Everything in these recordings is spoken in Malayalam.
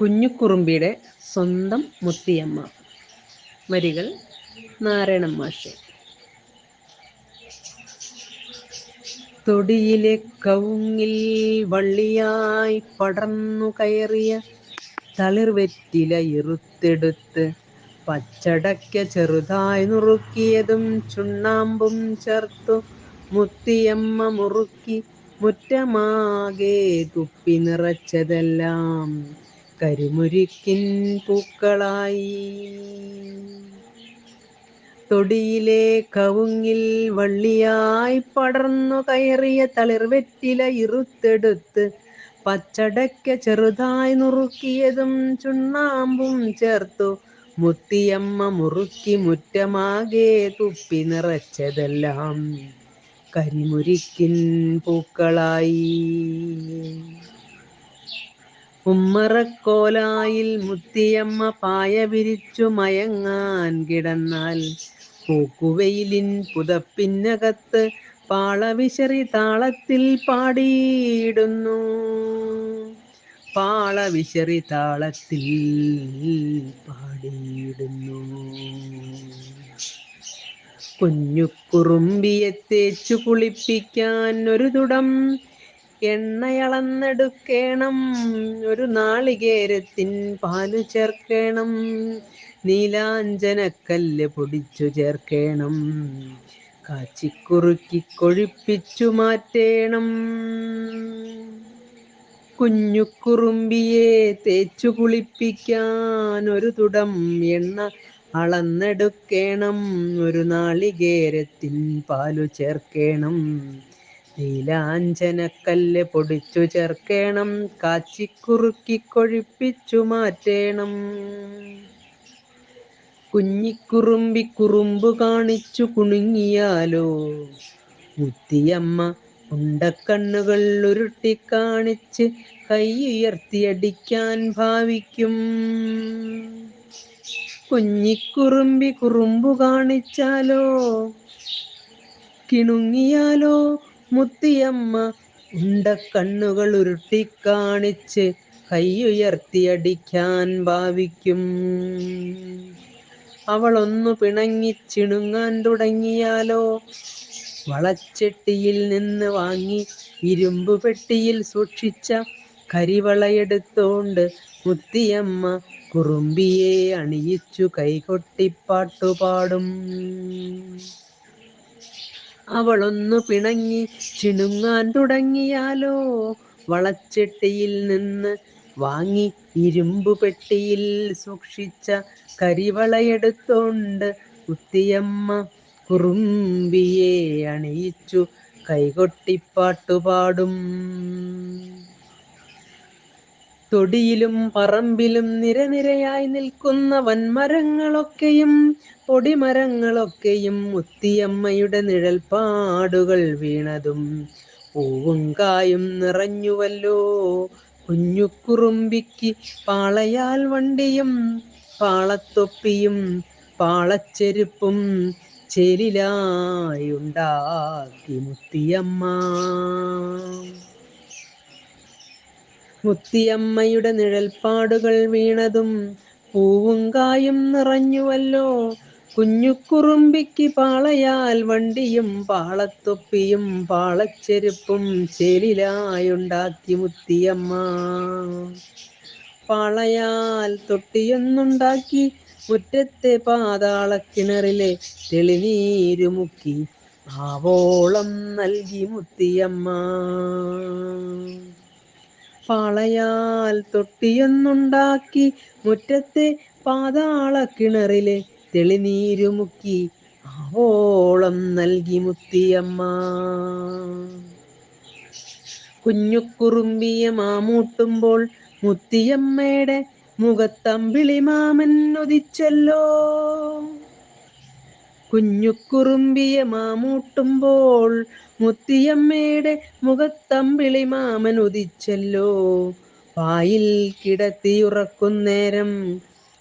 കുഞ്ഞുക്കുറുമ്പിയുടെ സ്വന്തം മുത്തിയമ്മ. വരികൾ നാരായണൻ മാഷ്. തൊടിയിലെ കവുങ്ങിൽ വള്ളിയായി പടർന്നു കയറിയ തളിർവെറ്റില ഇറുത്തെടുത്ത് പച്ചടക്ക ചെറുതായി നുറുക്കിയതും ചുണ്ണാമ്പും ചേർത്തു മുത്തിയമ്മ മുറുക്കി മുറ്റമാകെ തുപ്പി നിറച്ചതെല്ലാം കരിമുരിക്കിൻ പൂക്കളായി. തൊടിയിലെ കവുങ്ങിൽ വള്ളിയായി പടർന്നു കയറിയ തളിർവെറ്റില ഇറുത്തെടുത്ത് പച്ചടയ്ക്ക ചെറുതായി നുറുക്കിയതും ചുണ്ണാമ്പും ചേർത്തു മുത്തിയമ്മ മുറുക്കി മുറ്റമാകെ തുപ്പി നിറച്ചതെല്ലാം കരിമുരിക്കിൻ പൂക്കളായി. ഉമ്മറക്കോലായിൽ മുത്തിയമ്മ പായ വിരിച്ചു മയങ്ങാൻ കിടന്നാൽ പൂക്കുവെയിലിൻ പുതപ്പിന്നകത്ത് പാളവിശറി താളത്തിൽ പാടിയിടുന്നു. പാളവിശറി താളത്തിൽ പാടിയിടുന്നു. കുഞ്ഞുക്കുറുമ്പിയെ തേച്ചു കുളിപ്പിക്കാൻ ഒരു തുടം എണ്ണയളന്നെടുക്കേണം. ഒരു നാളികേരത്തിൻ പാലു ചേർക്കണം. നീലാഞ്ചനക്കല്ല് പൊടിച്ചു ചേർക്കണം. കാച്ചിക്കുറുക്കി കൊഴിപ്പിച്ചു മാറ്റേണം. കുഞ്ഞുക്കുറുമ്പിയെ തേച്ചു കുളിപ്പിക്കാൻ ഒരു തുടം എണ്ണ അളന്നെടുക്കേണം. ഒരു നാളികേരത്തിൻ പാലു ചേർക്കണം. നീലാഞ്ചനക്കല്ല് പൊടിച്ചു ചേർക്കണം. കാച്ചിക്കുറുക്കി കൊഴിപ്പിച്ചു മാറ്റേണം. കുഞ്ഞിക്കുറുമ്പി കുറുമ്പ് കാണിച്ചു കുണുങ്ങിയാലോ? മുത്തിയമ്മ ഉണ്ടക്കണ്ണുകൾ ഉരുട്ടി കാണിച്ച് കൈയുയർത്തിയടിക്കാൻ ഭാവിക്കും. കുഞ്ഞിക്കുറുമ്പി കുറുമ്പു കാണിച്ചാലോ? കിണുങ്ങിയാലോ? മുത്തിയമ്മ ഉണ്ടക്കണ്ണുകൾ ഉരുട്ടിക്കാണിച്ച് കൈയുയർത്തിയടിക്കാൻ ഭാവിക്കും. അവളൊന്നു പിണങ്ങി ചിണുങ്ങാൻ തുടങ്ങിയാലോ? വളച്ചെട്ടിയിൽ നിന്ന് വാങ്ങി ഇരുമ്പു പെട്ടിയിൽ സൂക്ഷിച്ച കരിവളയെടുത്തോണ്ട് മുത്തിയമ്മ കുറുമ്പിയെ അണിയിച്ചു കൈകൊട്ടിപ്പാട്ടുപാടും അവളൊന്നു പിണങ്ങി ചിണുങ്ങാൻ തുടങ്ങിയാലോ? വളച്ചെട്ടിയിൽ നിന്ന് വാങ്ങി ഇരുമ്പു പെട്ടിയിൽ സൂക്ഷിച്ച കരിവളയെടുത്തോണ്ട് കുത്തിയമ്മ കുറുമ്പിയെ അണിയിച്ചു കൈകൊട്ടിപ്പാട്ടുപാടും തൊടിയിലും പറമ്പിലും നിരനിരയായി നിൽക്കുന്ന വൻമരങ്ങളൊക്കെയും പൊടിമരങ്ങളൊക്കെയും മുത്തിയമ്മയുടെ നിഴൽപ്പാടുകൾ വീണതും പൂവും കായും നിറഞ്ഞുവല്ലോ. കുഞ്ഞുക്കുറുമ്പിക്ക് പാളയാൽ വണ്ടിയും പാളത്തൊപ്പിയും പാളച്ചെരുപ്പും ചേലിലായുണ്ടാക്കി മുത്തിയമ്മ. മുത്തിയമ്മയുടെ നിഴൽപ്പാടുകൾ വീണതും പൂവും കായും നിറഞ്ഞുവല്ലോ. കുഞ്ഞുക്കുറുമ്പിക്ക് പാളയാൽ വണ്ടിയും പാളത്തൊപ്പിയും പാളച്ചെരുപ്പും ചേലിലായുണ്ടാക്കി മുത്തിയമ്മ. പാളയാൽ തൊട്ടിയൊന്നുണ്ടാക്കി മുറ്റത്തെ പാതാളക്കിണറിലെ തെളിനീരുമുക്കി ആവോളം നൽകി മുത്തിയമ്മ. പാളയാൽ തൊട്ടിയൊന്നുണ്ടാക്കി മുറ്റത്തെ പാതാള കിണറിലെ തെളിനീരുമുക്കി ആവോളം നൽകി മുത്തിയമ്മ. കുഞ്ഞുക്കുറുമ്പിയ മാമൂട്ടുമ്പോൾ മുത്തിയമ്മയുടെ മുഖത്തമ്പിളി മാമൻ ഉദിച്ചല്ലോ കുഞ്ഞുക്കുറുമ്പിയെ മാമൂട്ടുമ്പോൾ മുത്തിയമ്മയുടെ മുഖത്തമ്പിളി മാമൻ ഉദിച്ചല്ലോ. വായിൽ കിടത്തിയുറക്കുന്നേരം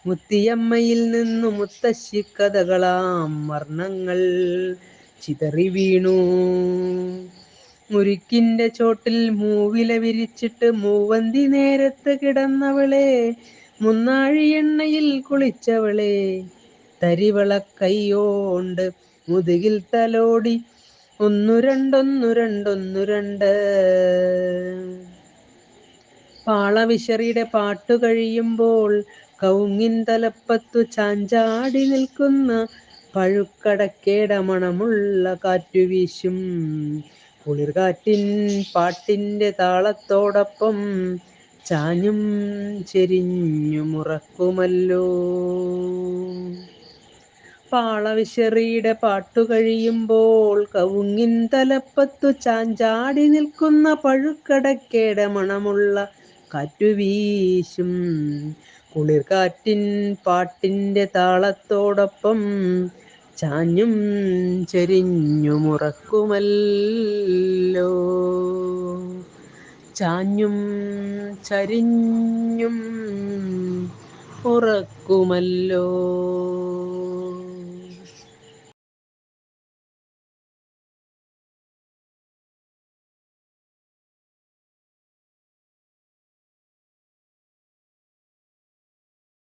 മുത്തിയമ്മയിൽ നിന്നു മുത്തശ്ശി കഥകളാം വർണങ്ങൾ ചിതറി വീണു. മുരിക്കിന്റെ ചോട്ടിൽ മൂവില വിരിച്ചിട്ട് മൂവന്തി നേരത്ത് കിടന്നവളെ മുന്നാഴി എണ്ണയിൽ കുളിച്ചവളെ. തരിവള കൈയോണ്ട് മുതുകിൽ തലോടി. ഒന്നു രണ്ടൊന്നു രണ്ടൊന്നു രണ്ട്. പാളവിശറിയുടെ പാട്ട് കഴിയുമ്പോൾ കൗങ്ങിൻ തലപ്പത്തു ചാഞ്ചാടി നിൽക്കുന്ന പഴുക്കടക്കേട മണമുള്ള കാറ്റു വീശും. കുളിർകാറ്റിൻ പാട്ടിന്റെ താളത്തോടൊപ്പം ചാഞ്ഞും ചെരിഞ്ഞുമുറക്കുമല്ലോ പാളവിശറിയുടെ പാട്ടു കഴിയുമ്പോൾ കവുങ്ങിൻ തലപ്പത്തു ചാഞ്ചാടി നിൽക്കുന്ന പഴുക്കടക്കേട മണമുള്ള കാറ്റു വീശും. കുളിർകാറ്റിൻ പാട്ടിന്റെ താളത്തോടൊപ്പം ചാഞ്ഞും ചെരിഞ്ഞുമുറക്കുമല്ലോ. ചാഞ്ഞും ചരിഞ്ഞും ഉറക്കുമല്ലോ.